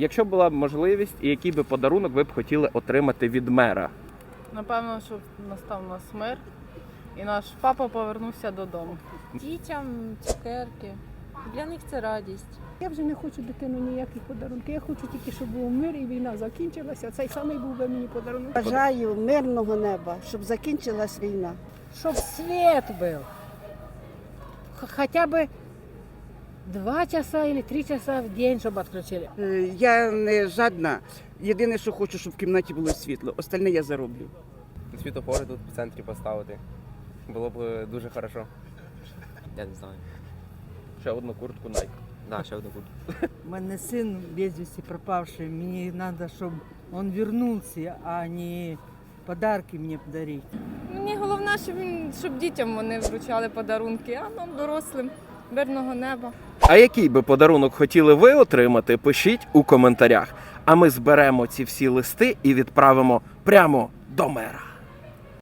Якщо була б можливість, і який би подарунок ви б хотіли отримати від мера? Напевно, щоб настав у нас мир і наш папа повернувся додому. Дітям цукерки. Для них це радість. Я вже не хочу дитину ніяких подарунків. Я хочу тільки, щоб був мир і війна закінчилася. Цей самий був би мені подарунок. Бажаю мирного неба, щоб закінчилась війна. Щоб свет был. Х- Хотя бы два часа или три часа в день, чтобы отключили. Е, Я не жадна. Єдине, що хочу, щоб в кімнаті було світло. Остальне я зароблю. Світофори тут в центрі поставити. Було б е, дуже хорошо. Я не знаю. Ще одну куртку Nike. Да, ще одну буду. У мене син безвісті пропавший. Мені треба, щоб він вернувся, а не подарки мені подарити. Мені головне, щоб, він- щоб дітям вони вручали подарунки, а нам дорослим мирного неба. А який би подарунок хотіли ви отримати, пишіть у коментарях. А ми зберемо ці всі листи і відправимо прямо до мера.